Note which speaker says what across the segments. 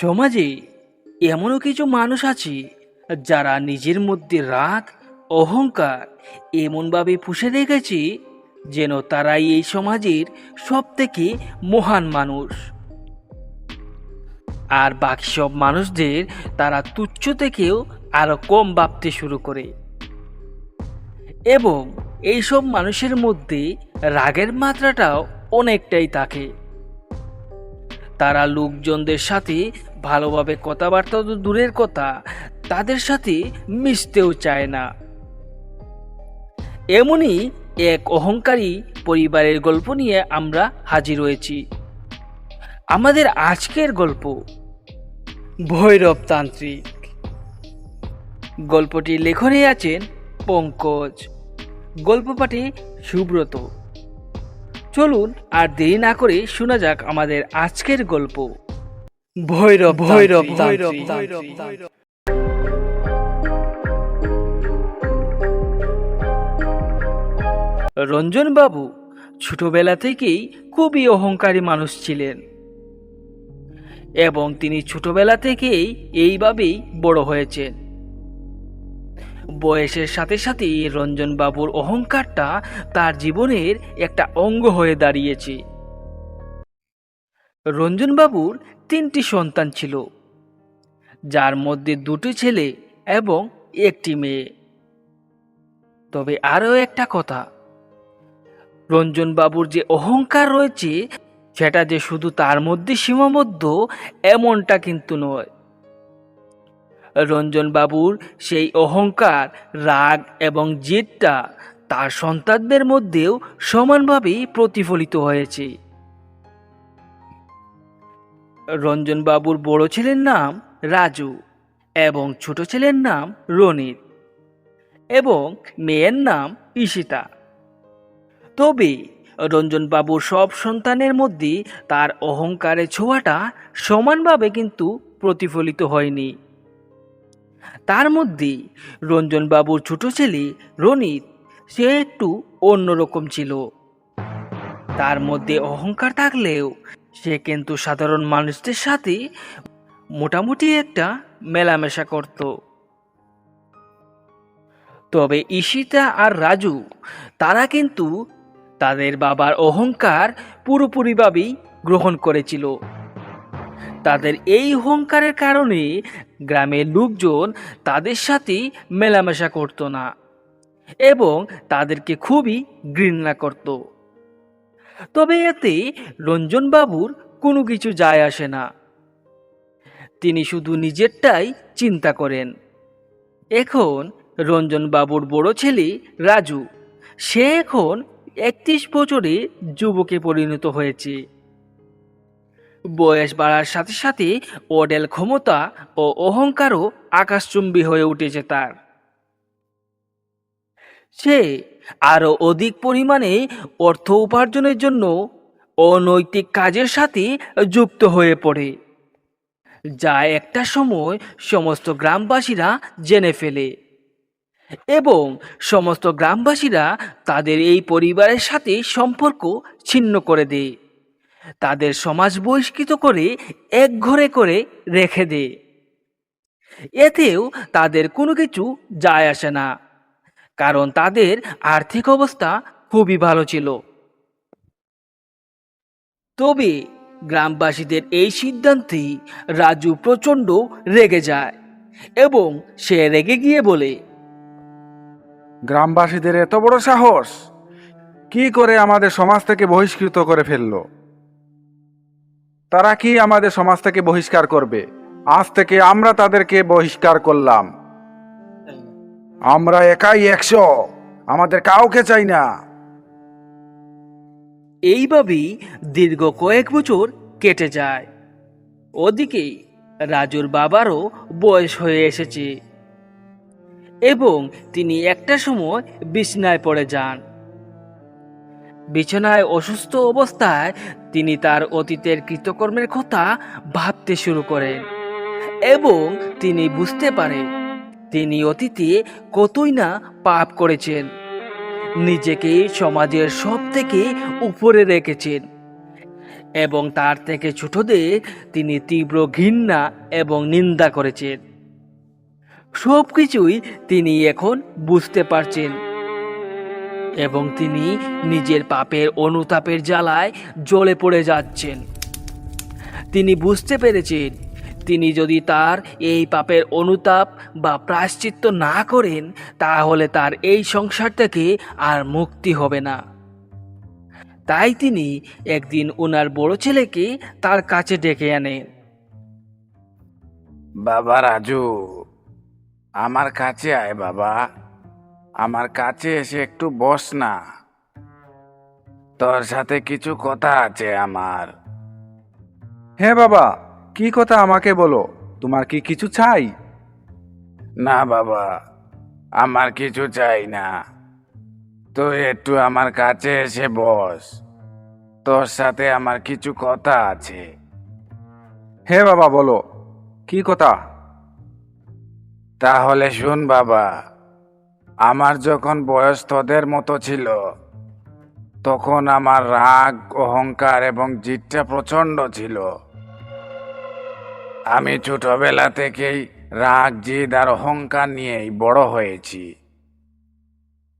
Speaker 1: সমাজে এমনও কিছু মানুষ আছে যারা নিজের মধ্যে রাগ, অহংকার এমনভাবে পুষে রেখেছে যেন তারাই এই সমাজের সব থেকে মহান মানুষ। আর বাকি সব মানুষদের তারা তুচ্ছ থেকেও আরও কম ভাবতে শুরু করে। এবং এইসব মানুষের মধ্যে রাগের মাত্রাটাও অনেকটাই থাকে। তারা লোকজনদের সাথে ভালোভাবে কথাবার্তা তো দূরের কথা, তাদের সাথে মিশতেও চায় না। এমনই এক অহংকারী পরিবারের গল্প নিয়ে আমরা হাজির হয়েছি। আমাদের আজকের গল্প ভৈরব তান্ত্রিক গল্পটি লেখনে আছেন পঙ্কজ। গল্প পাঠে সুব্রত। চলুন আর দেরি না করে শোনা যাক আমাদের আজকের গল্প। ভৈরব ভৈরব ভৈরব রঞ্জন বাবু ছোটবেলা থেকেই খুবই অহংকারী মানুষ ছিলেন। এবং তিনি ছোটবেলা থেকেই এইভাবেই বড় হয়েছেন। বয়সের সাথে সাথে রঞ্জন বাবুর অহংকারটা তার জীবনের একটা অঙ্গ হয়ে দাঁড়িয়েছে। রঞ্জন বাবুর তিনটি সন্তান ছিল, যার মধ্যে দুটি ছেলে এবং একটি মেয়ে। তবে আরও একটা কথা, রঞ্জনবাবুর যে অহংকার রয়েছে, সেটা যে শুধু তার মধ্যে সীমাবদ্ধ, এমনটা কিন্তু নয়। রঞ্জনবাবুর সেই অহংকার, রাগ এবং জেদটা তার সন্তানদের মধ্যেও সমানভাবেই প্রতিফলিত হয়েছে। রঞ্জন বাবুর বড় ছেলের নাম রাজু এবং ছোট ছেলের নাম রনিত এবং মেয়ের নাম ঈশিতা। তবে রঞ্জন বাবুর সব সন্তানের মধ্যে তার অহংকারের ছোঁয়াটা সমানভাবে কিন্তু প্রতিফলিত হয়নি। তার মধ্যে রঞ্জনবাবুর ছোট ছেলে রনিত সে একটু অন্যরকম ছিল। তার মধ্যে অহংকার থাকলেও সে কিন্তু সাধারণ মানুষদের সাথে মোটামুটি একটা মেলামেশা করত। তবে ঈশিতা আর রাজু, তারা কিন্তু তাদের বাবার অহংকার পুরোপুরিভাবেই গ্রহণ করেছিল। তাদের এই অহংকারের কারণে গ্রামের লোকজন তাদের সাথে মেলামেশা করতো না এবং তাদেরকে খুবই ঘৃণা করত। তবে এতে রঞ্জনবাবুর কোনো কিছু যায় আসে না। তিনি শুধু নিজেরটাই চিন্তা করেন। এখন রঞ্জনবাবুর বড় ছেলে রাজু, সে এখন একত্রিশ বছরে যুবকে পরিণত হয়েছে। বয়স বাড়ার সাথে সাথে অডেল ক্ষমতা ও অহংকারও আকাশচুম্বী হয়ে উঠেছে তার। সে আরও অধিক পরিমাণে অর্থ উপার্জনের জন্য অনৈতিক কাজের সাথে যুক্ত হয়ে পড়ে, যা একটা সময় সমস্ত গ্রামবাসীরা জেনে ফেলে এবং সমস্ত গ্রামবাসীরা তাদের এই পরিবারের সাথে সম্পর্ক ছিন্ন করে দেয়। তাদের সমাজ বহিষ্কৃত করে এক ঘরে করে রেখে দেয়। এতেও তাদের কোনো কিছু যায় আসে না। কারণ তাদের আর্থিক অবস্থা খুবই ভালো ছিল। তবে গ্রামবাসীদের এই সিদ্ধান্তে রাজু প্রচণ্ড রেগে যায় এবং সে রেগে গিয়ে বলে,
Speaker 2: গ্রামবাসীদের এত বড় সাহস? কি করে আমাদের সমাজ থেকে বহিষ্কৃত করে ফেলল? তারা কি আমাদের সমাজ থেকে বহিষ্কার করবে? আজ থেকে আমরা তাদেরকে বহিষ্কার করলাম। আমরা একাই একশো। আমাদের কাউকে চাই না।
Speaker 1: এইভাবেই দীর্ঘ কয়েক বছর কেটে যায়। ওদিকে রাজুর বাবারও বয়স হয়ে এসেছে। এবং তিনি একটা সময় বিছনায় পড়ে যান। বিছানায় অসুস্থ অবস্থায় তিনি তার অতীতের কৃতকর্মের কথা ভাবতে শুরু করেন। এবং তিনি বুঝতে পারেন তিনি অতীতে কতই না পাপ করেছেন। নিজেকে সমাজের সব থেকে উপরে রেখেছেন। এবং তার থেকে ছোটদের তিনি তীব্র ঘৃণা এবং নিন্দা করেছেন। সব কিছুই তিনি এখন বুঝতে পারছেন। এবং তিনি নিজের পাপের অনুতাপের জ্বালায় জ্বলে পড়ে যাচ্ছেন। তিনি বুঝতে পেরেছেন তিনি যদি তার এই পাপের অনুতাপ বা প্রায়শ্চিত্ত না করেন তাহলে তার এই সংসার থেকে আর মুক্তি হবে না। তাই তিনি একদিন ওনার বড় ছেলেকে তার কাছে ডেকে আনেন।
Speaker 2: বাবা রাজু আমার কাছে আয় বাবা। আমার কাছে এসে একটু বস না। তোর সাথে কিছু কথা আছে আমার। হ্যাঁ বাবা। কি কথা আমাকে বলো? তোমার কি কিছু চাই? না বাবা আমার কিছু চাই না। তুই একটু আমার কাছে এসে বস। তোর সাথে আমার কিছু কথা আছে। হে বাবা বলো কি কথা? তাহলে শুন বাবা আমার যখন বয়স তোদের মতো ছিল তখন আমার রাগ অহংকার এবং জিদটা প্রচণ্ড ছিল। আমি ছোটবেলা থেকেই রাগ জিদ আর অহংকার নিয়েই বড় হয়েছি।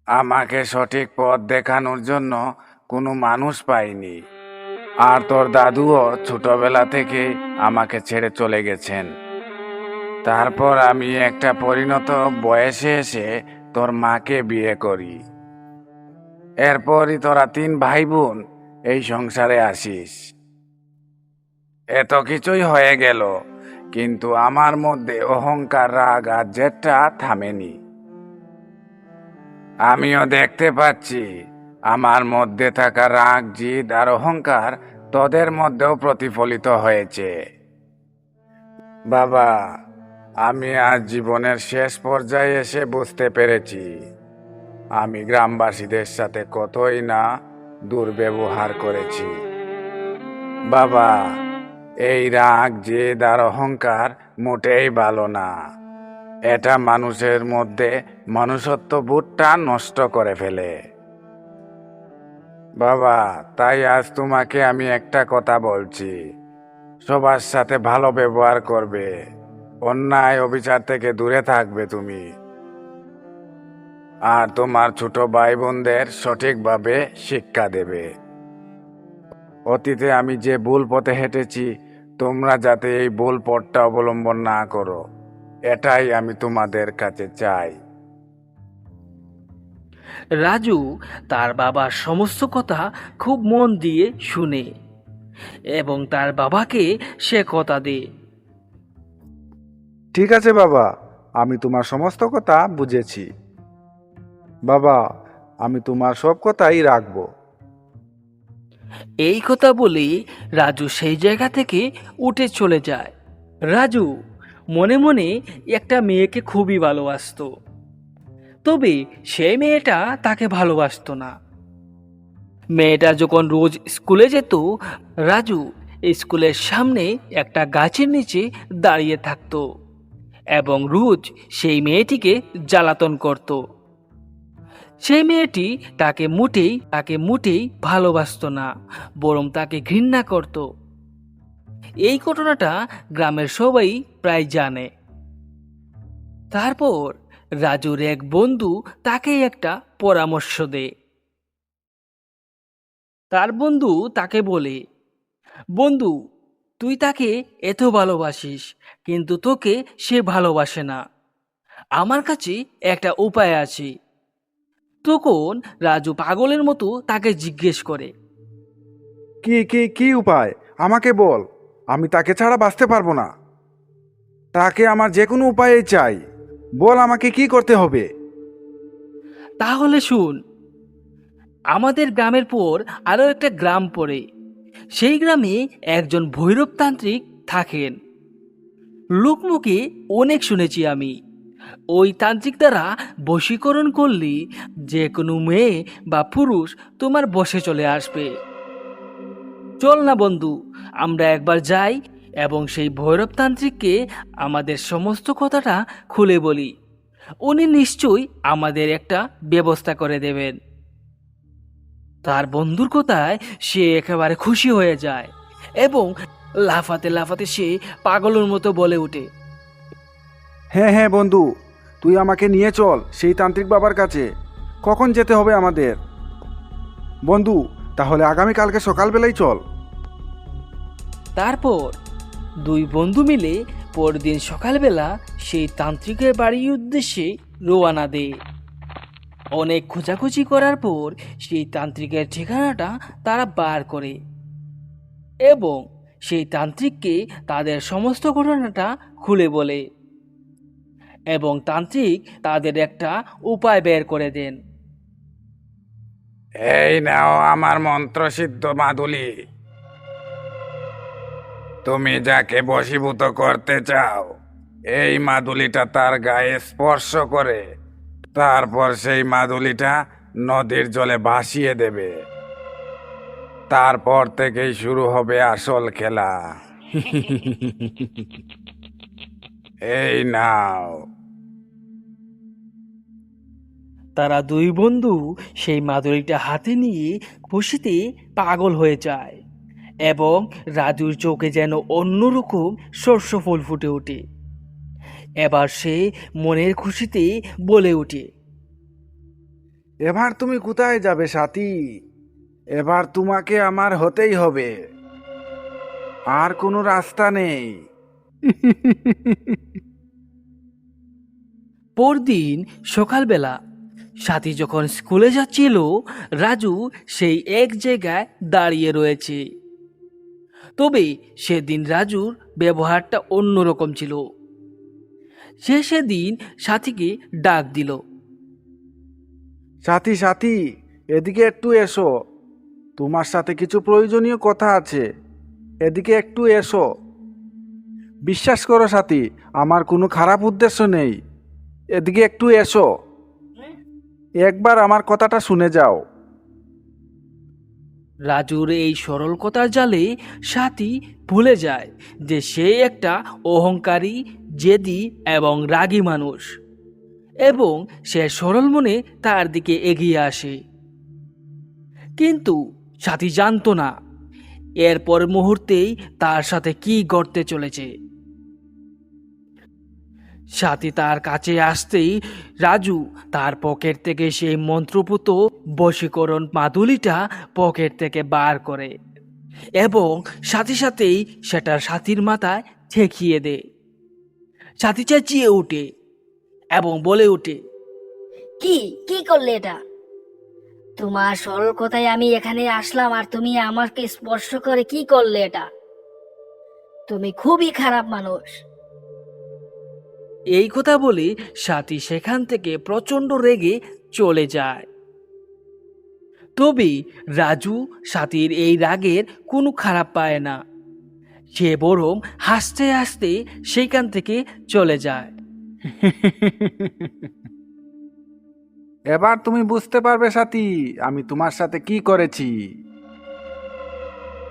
Speaker 2: আমাকে সঠিক পথ দেখানোর জন্য কোনো মানুষ পাইনি আর তোর দাদুও ছোটবেলা থেকে আমাকে ছেড়ে চলে গেছেন। তারপর আমি একটা পরিণত বয়সে এসে তোর মাকে বিয়ে করি। এরপরই তোরা তিন ভাই বোন এই সংসারে আসিস। এত কিছুই হয়ে গেল, কিন্তু আমার মধ্যে অহংকার, রাগ আর জেদটা থামেনি। আমিও দেখতে পাচ্ছি, আমার মধ্যে থাকা রাগ, জিদ আর অহংকার তোদের মধ্যেও প্রতিফলিত হয়েছে। বাবা, আমি আজ জীবনের শেষ পর্যায়ে এসে বুঝতে পেরেছি, আমি গ্রামবাসীদের সাথে কতই না দুর্ব্যবহার করেছি। বাবা এই রাগ, জেদ আর অহংকার মোটেই ভালো না। এটা মানুষের মধ্যে মানুষত্ব বোধটা নষ্ট করে ফেলে। বাবা, তাই আজ তোমাকে আমি একটা কথা বলছি। সবার সাথে ভালো ব্যবহার করবে। অন্যায় অবিচার থেকে দূরে থাকবে তুমি। আর তোমার ছোট ভাই বোনদের সঠিকভাবে শিক্ষা দেবে। অতীতে আমি যে ভুল পথে হেঁটেছি তোমরা যাতে এই ভুল পথটা অবলম্বন না করো এটাই আমি তোমাদের কাছে চাই।
Speaker 1: রাজু তার বাবার সমস্ত কথা খুব মন দিয়ে শুনে এবং তার বাবাকে সে কথা দে
Speaker 2: ঠিক আছে বাবা আমি তোমার সমস্ত কথা বুঝেছি। বাবা আমি তোমার সব কথাই রাখব।
Speaker 1: এই কথা বলে রাজু সেই জায়গা থেকে উঠে চলে যায়। রাজু মনে মনে একটা মেয়েকে খুবই ভালোবাসতো। তবে সেই মেয়েটা তাকে ভালোবাসতো না। মেয়েটা যখন রোজ স্কুলে যেত, রাজু স্কুলের সামনে একটা গাছের নিচে দাঁড়িয়ে থাকতো এবং রোজ সেই মেয়েটিকে জ্বালাতন করত। সেই মেয়েটি তাকে মুটেই তাকে মুটেই ভালোবাসতো না, বরং তাকে ঘৃণা করত। এই ঘটনাটা গ্রামের সবাই প্রায় জানে। তারপর রাজুর এক বন্ধু তাকে একটা পরামর্শ দেয়। তার বন্ধু তাকে বলে, বন্ধু, তুই তাকে এত ভালোবাসিস, কিন্তু তোকে সে ভালোবাসে না। আমার কাছে একটা উপায় আছে। তখন রাজু পাগলের মতো তাকে জিজ্ঞেস করে।
Speaker 2: কি কি কি উপায়? আমাকে বল। আমি তাকে ছাড়া বাঁচতে পারব না। তাকে আমার যে কোনো উপায়ে চাই। বল আমাকে কি করতে হবে?
Speaker 1: তাহলে শুন আমাদের গ্রামের পর আরও একটা গ্রাম পড়ে। সেই গ্রামে একজন ভৈরবতান্ত্রিক থাকেন। লোকমুখে অনেক শুনেছি আমি। ওই তান্ত্রিক দ্বারা বশীকরণ করলে যে কোনো মেয়ে বা পুরুষ তোমার বসে চলে আসবে। চল না বন্ধু, আমরা একবার যাই এবং সেই ভৈরবতান্ত্রিককে আমাদের সমস্ত কথাটা খুলে বলি। উনি নিশ্চয়ই আমাদের একটা ব্যবস্থা করে দেবেন। তার বন্ধুর কথায় সে একেবারে খুশি হয়ে যায় এবং লাফাতে লাফাতে সে পাগলের মতো বলে ওঠে।
Speaker 3: হ্যাঁ হ্যাঁ বন্ধু তুই আমাকে নিয়ে চল সেই তান্ত্রিক বাবার কাছে। কখন যেতে হবে আমাদের? বন্ধু, তাহলে আগামীকালকে সকালবেলাই চল।
Speaker 1: তারপর দুই বন্ধু মিলে পরদিন সকালবেলা সেই তান্ত্রিকের বাড়ির উদ্দেশ্যে রোয়ানা দেয় অনেক খোঁজাখুঁজি করার পর সেই তান্ত্রিকের ঠিকানাটা তারা বার করে এবং সেই তান্ত্রিককে তাদের সমস্ত ঘটনাটা খুলে বলে। এবং তান্ত্রিক তাদের একটা উপায় বের করে দেন।
Speaker 2: এই নাও আমার মন্ত্রসিদ্ধ মাদুলি। তুমি যাকে বশীভূত করতে চাও এই মাদুলিটা তার গায়ে স্পর্শ করে তারপর সেই মাদুলিটা নদীর জলে ভাসিয়ে দেবে। তারপর থেকেই শুরু হবে আসল খেলা। এই নাও।
Speaker 1: তারা দুই বন্ধু সেই মাদুরিটা হাতে নিয়ে খুশিতে পাগল হয়ে যায় এবং রাজুর চোখে যেন অন্যরকম শস্য ফুল ফুটে ওঠে। এবার সে মনের খুশিতে বলে ওঠে
Speaker 3: এবার তুমি কোথায় যাবে সাথী? এবার তোমাকে আমার হতেই হবে। আর কোনো রাস্তা নেই।
Speaker 1: পরদিন সকালবেলা সাথী যখন স্কুলে যাচ্ছিল, রাজু সেই এক জায়গায় দাঁড়িয়ে রয়েছে। তবে সেদিন রাজুর ব্যবহারটা অন্যরকম ছিল। সে সেদিন সাথীকে ডাক দিল।
Speaker 3: সাথী সাথী, এদিকে একটু এসো। তোমার সাথে কিছু প্রয়োজনীয় কথা আছে। এদিকে একটু এসো। বিশ্বাস করো সাথী, আমার কোনো খারাপ উদ্দেশ্য নেই। এদিকে একটু এসো। একবার আমার কথাটা শুনে যাও।
Speaker 1: রাজুর এই সরল কথার জালে সাথী ভুলে যায় যে সে একটা অহংকারী, জেদি এবং রাগী মানুষ এবং সে সরল মনে তার দিকে এগিয়ে আসে। কিন্তু সাথী জানতো না। এরপর মুহূর্তেই তার সাথে কি ঘটতে চলেছে? সাথী তার কাছে আসতেই রাজু তার পকেট থেকে সেই মন্ত্রপুত বশীকরণ মাদুলিটা পকেট থেকে বার করে এবং সাথে সাথেই সেটা সাথীর মাথায় ঠেকিয়ে দেয় সাথী চেঁচিয়ে ওঠে এবং বলে ওঠে
Speaker 4: কি কি করলে এটা? তোমার সরল কথায়? আমি এখানে আসলাম আর তুমি আমাকে স্পর্শ করে কি করলে এটা? তুমি খুবই খারাপ মানুষ।
Speaker 1: এই কথা বলে সাথী সেখান থেকে প্রচণ্ড রেগে চলে যায়। তবে রাজু সাথীর এই রাগের কোনো খারাপ পায় না। সে বরং হাসতে হাসতে সেইখান থেকে চলে যায়।
Speaker 3: এবার তুমি বুঝতে পারবে সাথী আমি তোমার সাথে কি করেছি।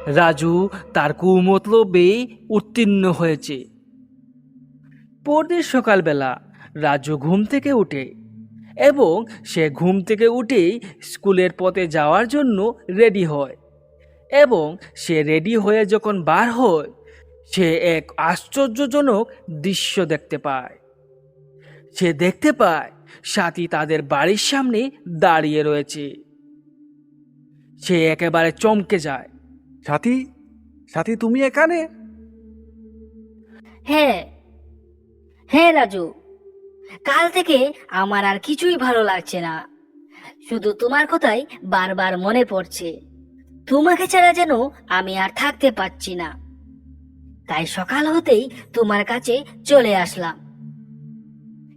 Speaker 1: রাজু তার কুমতলবে উত্তীর্ণ হয়েছে। পরদিন সকালবেলা রাজু ঘুম থেকে উঠে এবং সে ঘুম থেকে উঠেই স্কুলের পথে যাওয়ার জন্য রেডি হয় এবং সে রেডি হয়ে যখন বার হয় সে এক আশ্চর্যজনক দৃশ্য দেখতে পায়। সে দেখতে পায় সাথী তাদের বাড়ির সামনে দাঁড়িয়ে রয়েছে। সে একেবারে চমকে যায়।
Speaker 3: সাথী সাথী তুমি এখানে?
Speaker 4: হ্যাঁ হ্যাঁ রাজু। কাল থেকে আমার আর কিছুই ভালো লাগছে না। শুধু তোমার কথাই বারবার মনে পড়ছে। তোমাকে ছাড়া যেন আমি আর থাকতে পারছি না। তাই সকাল হতেই তোমার কাছে চলে আসলাম।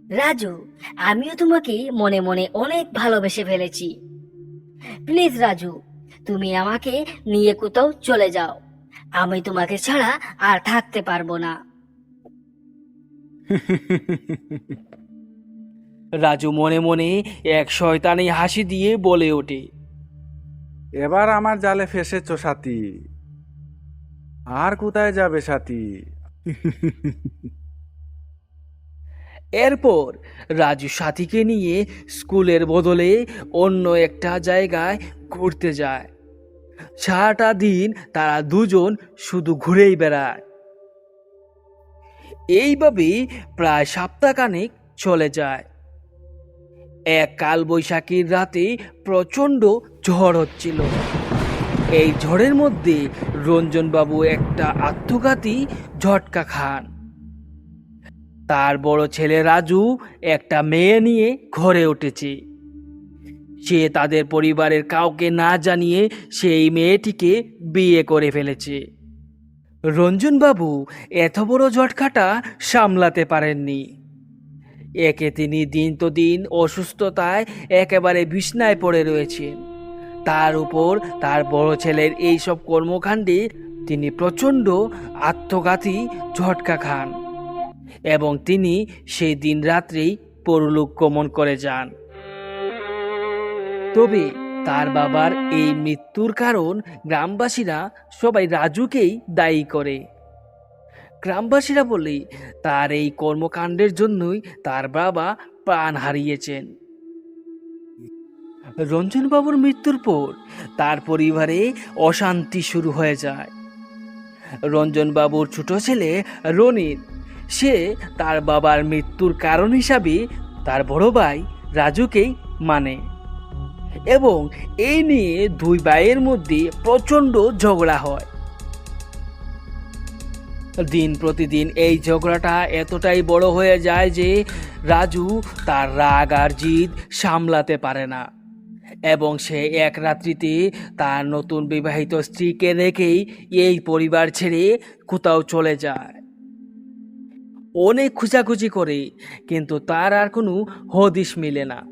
Speaker 4: রাজু, আমিও তোমাকে মনে মনে অনেক ভালোবেসে ফেলেছি। প্লিজ, রাজু, তুমি আমাকে নিয়ে কোথাও চলে যাও। আমি তোমাকে ছাড়া আর থাকতে পারব না।
Speaker 1: রাজু মনে মনে এক শয়তানি হাসি দিয়ে বলে ওঠে
Speaker 3: এবার আমার জালে ফেসেছ সাথী। আর কোথায় যাবে সাথী?
Speaker 1: এরপর রাজু সাথীকে নিয়ে স্কুলের বদলে অন্য একটা জায়গায় ঘুরতে যায়। সারাটা দিন তারা দুজন শুধু ঘুরেই বেড়ায়। এইভাবেই প্রায় সপ্তাহখানেক চলে যায়। এক কালবৈশাখীর রাতে প্রচণ্ড ঝড় হচ্ছিল। এই ঝড়ের মধ্যে রঞ্জনবাবু একটা আত্মঘাতী ঝটকা খান। তার বড় ছেলে রাজু একটা মেয়ে নিয়ে ঘরে উঠেছে। সে তাদের পরিবারের কাউকে না জানিয়ে সেই মেয়েটিকে বিয়ে করে ফেলেছে। রঞ্জনবাবু, এত বড় ঝটকাটা সামলাতে পারেননি। একে তিনি দিন তো দিন অসুস্থতায় একেবারে বিছনায় পড়ে রয়েছেন। তার উপর তার বড় ছেলের এই সব কর্মকাণ্ডে তিনি প্রচণ্ড আত্মঘাতী ঝটকা খান এবং তিনি সেই দিন রাত্রেই পরলোক গমন করে যান। তবে তার বাবার এই মৃত্যুর কারণ গ্রামবাসীরা সবাই রাজুকেই দায়ী করে। গ্রামবাসীরা বলে, তার এই কর্মকাণ্ডের জন্যই তার বাবা প্রাণ হারিয়েছেন। রঞ্জনবাবুর মৃত্যুর পর তার পরিবারে অশান্তি শুরু হয়ে যায়। রঞ্জনবাবুর ছোট ছেলে রনিত সে তার বাবার মৃত্যুর কারণ হিসাবে তার বড় ভাই রাজুকেই মানে। এবং এই নিয়ে দুই ভাইয়ের মধ্যে প্রচণ্ড ঝগড়া হয়। দিন প্রতিদিন এই ঝগড়াটা এতটাই বড় হয়ে যায় যে রাজু তার রাগ আর জিদ সামলাতে পারে না। এবং সে এক রাত্রিতে তার নতুন বিবাহিত স্ত্রীকে রেখেই এই পরিবার ছেড়ে কোথাও চলে যায়। অনেক খুঁজাখুঁজি করে, কিন্তু তার আর কোনো হদিশ মিলে না।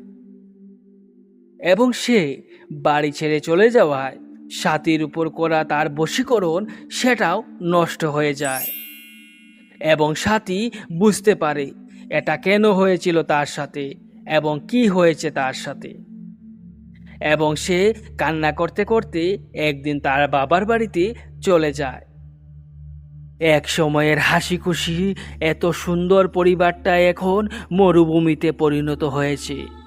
Speaker 1: এবং সে বাড়ি ছেড়ে চলে যাওয়ায় সাথীর উপর করা তার বশীকরণ সেটাও নষ্ট হয়ে যায়। এবং সাথী বুঝতে পারে এটা কেন হয়েছিল তার সাথে এবং কি হয়েছে তার সাথে। এবং সে কান্না করতে করতে একদিন তার বাবার বাড়িতে চলে যায়। এক সময়ের হাসি খুশি এত সুন্দর পরিবারটা এখন মরুভূমিতে পরিণত হয়েছে।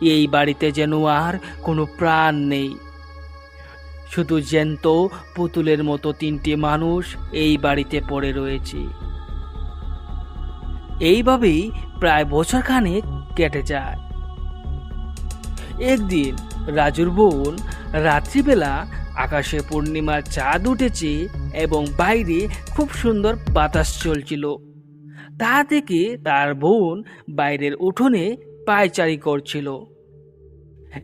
Speaker 1: এই বাড়িতে যেন আর কোনো প্রাণ নেই। শুধু জ্যান্ত, পুতুলের মতো তিনটি মানুষ এই বাড়িতে পড়ে রয়েছে। এইভাবেই প্রায় বছর খানেক কেটে যায়। একদিন রাজুর বোন রাত্রিবেলা আকাশে পূর্ণিমার চাঁদ উঠেছে এবং বাইরে খুব সুন্দর বাতাস চলছিল। তা থেকে তার বোন বাইরের উঠোনে পায়চারি করছিল।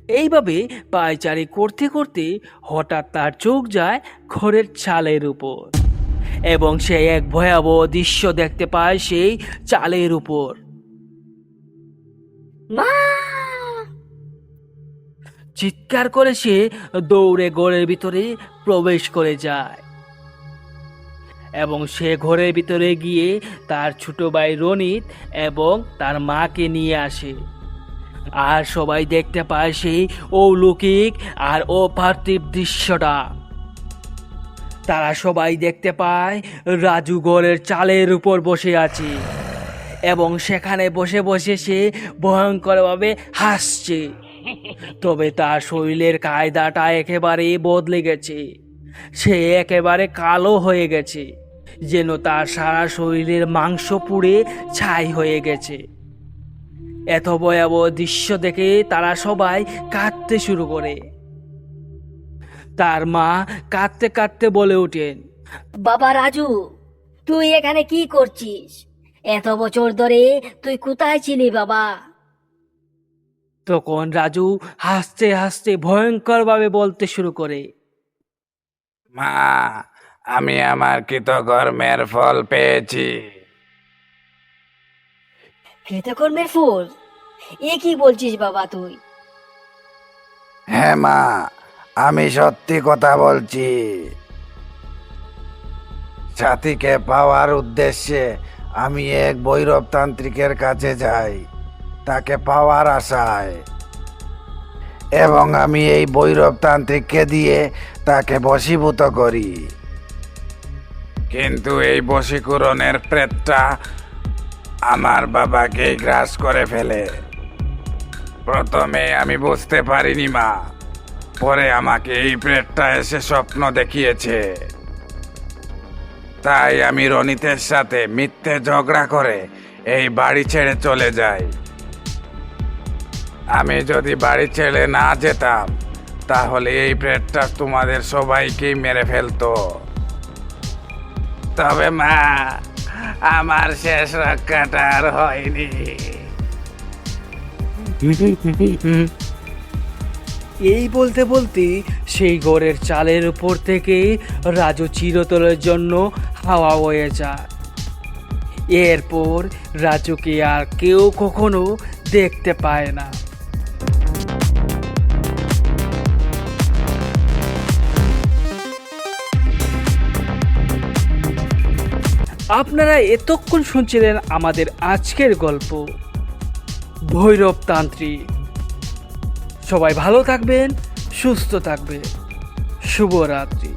Speaker 1: এইভাবে পায়চারি করতে করতে হঠাৎ তার চোখ যায় ঘরের চালের উপর এবং সে এক ভয়াবহ দৃশ্য দেখতে পায় সেই চালের উপর। চিৎকার করে সে দৌড়ে ঘরের ভিতরে প্রবেশ করে যায়। এবং সে ঘরের ভিতরে গিয়ে তার ছোট ভাই রনিত এবং তার মাকে নিয়ে আসে। আর সবাই দেখতে পায় সেই অলৌকিক আর অপার্থিব দৃশ্যটা। তারা সবাই দেখতে পায় রাজু ঘরের চালের উপর বসে আছে এবং সেখানে বসে বসে সে ভয়ঙ্করভাবে হাসছে। তবে তার শরীরের কায়দাটা একেবারে বদলে গেছে। সে একেবারে কালো হয়ে গেছে। যেন তার সারা শরীরের মাংস পুড়ে ছাই হয়ে গেছে। এত ভয়াবহ দৃশ্য দেখে তারা সবাই কাঁদতে শুরু করে। তার মা কাঁদতে কাঁদতে বলে ওঠেন
Speaker 4: বাবা রাজু তুই এখানে কি করছিস? এত বছর ধরে তুই কোথায় ছিলি বাবা?
Speaker 1: তখন রাজু হাসতে হাসতে ভয়ঙ্করভাবে বলতে শুরু করে
Speaker 2: মা আমি আমার কৃতকর্মের ফল পেয়েছি।
Speaker 4: কৃতকর্মের ফুল? এ কি বলছিস বাবা তুই?
Speaker 2: হ্যাঁ মা আমি সত্যি কথা বলছি। সাথীকে পাওয়ার উদ্দেশ্যে আমি এক বৈরব তান্ত্রিকের কাছে যাই তাকে পাওয়ার আশায়। এবং আমি এই বৈরব তান্ত্রিককে দিয়ে তাকে বশীভূত করি। কিন্তু এই বশীকরণের প্রেতটা আমার বাবাকে গ্রাস করে ফেলে। প্রথমে আমি বুঝতে পারিনি, মা। পরে আমাকে এই প্রেতটা এসে স্বপ্ন দেখিয়েছে। তাই আমি রনিতের সাথে মিথ্যে ঝগড়া করে এই বাড়ি ছেড়ে চলে যাই। আমি যদি বাড়ি ছেড়ে না যেতাম, তাহলে এই প্রেতটা তোমাদের সবাইকেই মেরে ফেলতো। তবে মা, আমার শেষ রক্ষাটা আর হয়নি।
Speaker 1: এই বলতে বলতে সেই ঘরের চালের উপর থেকে রাজু চিরতলের জন্য হাওয়া হয়ে যায়। এরপর রাজুকে আর কেউ কখনো দেখতে পায় না। আপনারা এতক্ষণ শুনছিলেন আমাদের আজকের গল্প। ভৈরব তান্ত্রিক সবাই ভালো থাকবেন সুস্থ থাকবেন। শুভরাত্রি।